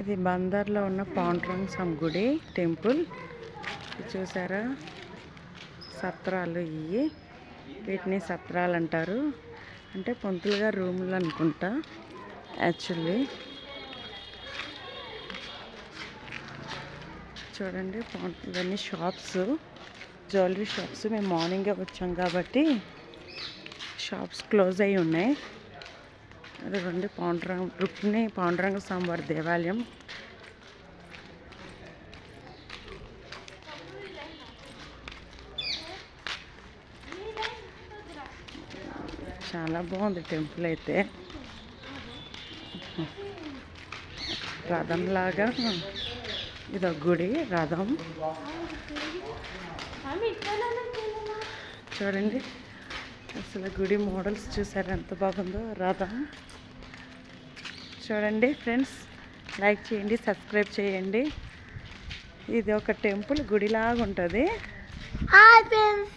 ఇది బందర్లో ఉన్న పాండ్రంగ్ సమ్గుడి టెంపుల్. చూసారా? సత్రాలు ఇవి వీటిని సత్రాలు అంటారు. అంటే పొంతులుగా రూములు అనుకుంటా యాక్చువల్లీ. చూడండి ఇవన్నీ షాప్స్ జ్యువెలరీ షాప్స్. మేము మార్నింగే వచ్చాం కాబట్టి షాప్స్ క్లోజ్ అయి ఉన్నాయి. అదిగోండి పాండురంగ రుక్మిణి పాండురంగ స్వామివారి దేవాలయం. చాలా బాగుంది టెంపుల్ అయితే. రథంలాగా ఇది ఒక గుడి రథం. చూడండి. అసలు గుడి మోడల్స్ చూసారు? ఎంత బాగుందో? రథం చూడండి ఫ్రెండ్స్ లైక్ చేయండి సబ్స్క్రైబ్ చేయండి. ఇది ఒక టెంపుల్ గుడిలాగా ఉంటుంది. Hi friends.